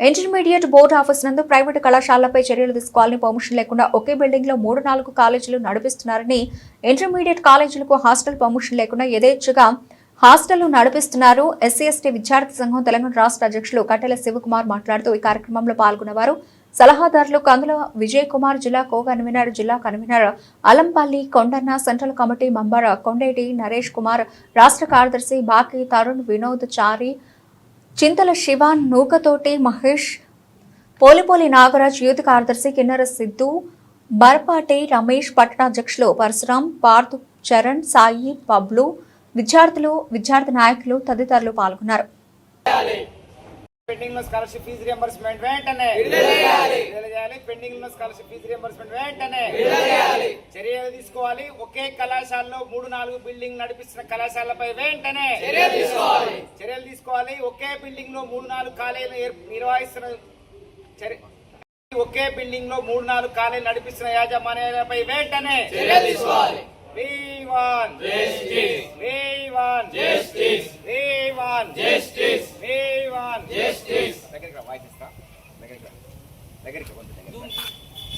Intermediate board office నందు private కళాశాలలపై చర్యలు తీసుకోవాలని పర్మిషన్ లేకుండా ఒకే బిల్డింగ్లో మూడు నాలుగు కాలేజీలు నడిపిస్తున్నారని ఇంటర్మీడియట్ కాలేజీలకు హాస్టల్ పర్మిషన్ లేకుండా యథేచ్ఛగా హాస్టల్ నడిపిస్తున్నారు ఎస్సీ ఎస్టీ విద్యార్థి సంఘం తెలంగాణ రాష్ట్ర అధ్యక్షులు కట్టెల శివకుమార్ మాట్లాడుతూ ఈ కార్యక్రమంలో పాల్గొన్నవారు. సలహాదారులు కందుల విజయ్ కుమార్ జిల్లా కో కన్వీనర్ జిల్లా convener Alampalli Kondanna central committee member Kondeti Naresh Kumar రాష్ట్ర కార్యదర్శి బాకి తరుణ్ వినోద్ చారి చింతల శివాన్ నూకతోటి మహేష్ పోలిపోలి నాగరాజ్ యూత్ కార్యదర్శి కిన్నెర సిద్ధు బర్పాటి రమేష్ పట్టణాధ్యక్షులు పరశురాం పార్థు చరణ్ సాయి పబ్లు విద్యార్థులు విద్యార్థి నాయకులు తదితరులు పాల్గొన్నారు. పెండింగ్లో స్కాలర్షిప్ ఫీజు రియంబర్స్మెంట్ వెంటనే. పెండింగ్లో స్కాలర్షిప్ ఫీజు రియంబర్స్మెంట్ వెంటనే. చర్యలు తీసుకోవాలి. ఒకే కళాశాలలో మూడు నాలుగు బిల్డింగ్ నడిపిస్తున్న కళాశాలపై వెంటనే చర్యలు తీసుకోవాలి. ఒకే బిల్డింగ్లో మూడు నాలుగు కాలేజీలు నిర్వహిస్తున్న ఒకే బిల్డింగ్లో మూడు నాలుగు కాలేజీలు నడిపిస్తున్న యాజమాన్యాలపై వెంటనే. దగ్గరికి రా, వాయిస్ ఇస్తా. దగ్గరికి రా. దగ్గరికి రా, కొంచెం దగ్గరికి రా.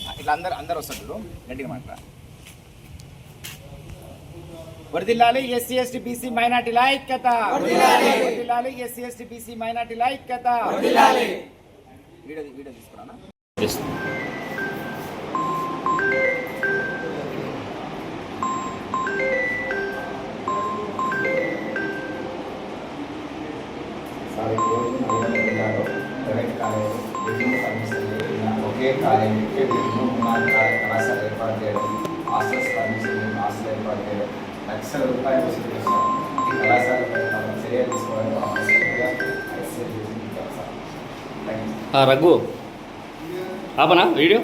ఆ, ఇట్లా అందరు అందరు వస్తారు గట్టిగా మాట్లా వరదిల్లాలి ఎస్సీ ఎస్టీ బీసీ మైనార్టీల ఐక్యత వరదిల్లాలి ఎస్సీ ఎస్టీ బీసీ మైనార్టీల ఐక్యత వీడియో వీడియో తీసుకురానా సార్ ఈరోజు నల్గొండ జిల్లాలో ప్రైవేట్ కాలేజీ బిల్డింగ్ పర్మిషన్ లేకుండా ఒకే కాలేజీ ఒకే బిల్డింగ్ మూడు కాలేజ్ కళాశాల ఏర్పాటు చేయడం హాస్టల్స్ లక్షల రూపాయలు వసూలు మనం చర్యలు రఘు ఆపనా వీడియో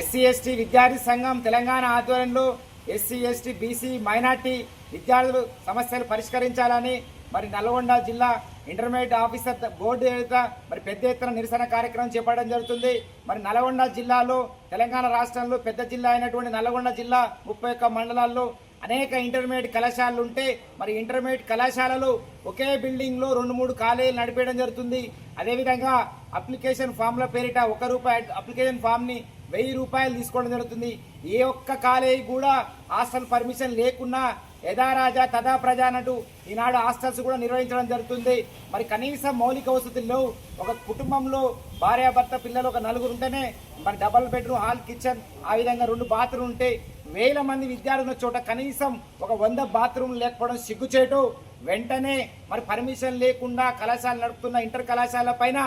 ఎస్సీ ఎస్టీ విద్యార్థి సంఘం తెలంగాణ ఆధ్వర్యంలో ఎస్సీ ఎస్టీ బీసీ మైనార్టీ విద్యార్థులు సమస్యలు పరిష్కరించాలని మరి నల్గొండ జిల్లా ఇంటర్మీడియట్ ఆఫీసర్ బోర్డు ఎదుట మరి పెద్ద ఎత్తున నిరసన కార్యక్రమం చేపట్టడం జరుగుతుంది. మరి నల్గొండ జిల్లాలో తెలంగాణ రాష్ట్రంలో పెద్ద జిల్లా అయినటువంటి నల్గొండ జిల్లా ముప్పై ఒక్క మండలాల్లో అనేక ఇంటర్మీడియట్ కళాశాలలు ఉంటే మరి ఇంటర్మీడియట్ కళాశాలలు ఒకే బిల్డింగ్లో రెండు మూడు కాలేజీలు నడిపేయడం జరుగుతుంది. అదేవిధంగా అప్లికేషన్ ఫామ్ల పేరిట ఒక రూపాయి అప్లికేషన్ ఫామ్ని వెయ్యి రూపాయలు తీసుకోవడం జరుగుతుంది. ఏ ఒక్క కాలేజీ కూడా హాస్టల్ పర్మిషన్ లేకున్నా యథారాజా తదా ప్రజా అన్నట్టు ఈనాడు హాస్టల్స్ కూడా నిర్వహించడం జరుగుతుంది. మరి కనీసం మౌలిక వసతుల్లో ఒక కుటుంబంలో భార్యాభర్త పిల్లలు ఒక నలుగురు ఉంటేనే మరి డబల్ బెడ్రూమ్ హాల్ కిచెన్ ఆ విధంగా రెండు బాత్రూమ్ ఉంటే వేల మంది విద్యార్థులు ఉన్న చోట కనీసం ఒక వంద బాత్రూమ్ లేకపోవడం సిగ్గుచేటు. వెంటనే మరి పర్మిషన్ లేకుండా కళాశాల నడుపుతున్న ఇంటర్ కళాశాల పైన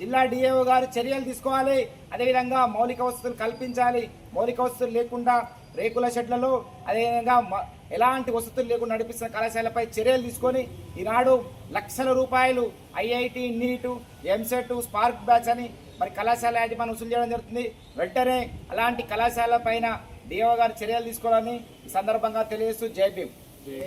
జిల్లా డిఏఓ గారు చర్యలు తీసుకోవాలి. అదేవిధంగా మౌలిక వసతులు కల్పించాలి. మౌలిక వసతులు లేకుండా రేకుల షెడ్లలో అదేవిధంగా ఎలాంటి వసతులు లేకుండా నడిపిస్తున్న కళాశాలపై చర్యలు తీసుకొని ఈనాడు లక్షల రూపాయలు IIT NEET EAMCET spark batch అని మరి కళాశాల యాజమాన్యం వసూలు చేయడం జరుగుతుంది. వెంటనే అలాంటి కళాశాల పైన డిఓ గారు చర్యలు తీసుకోవాలని ఈ సందర్భంగా తెలియజేస్తూ జై భీమ్.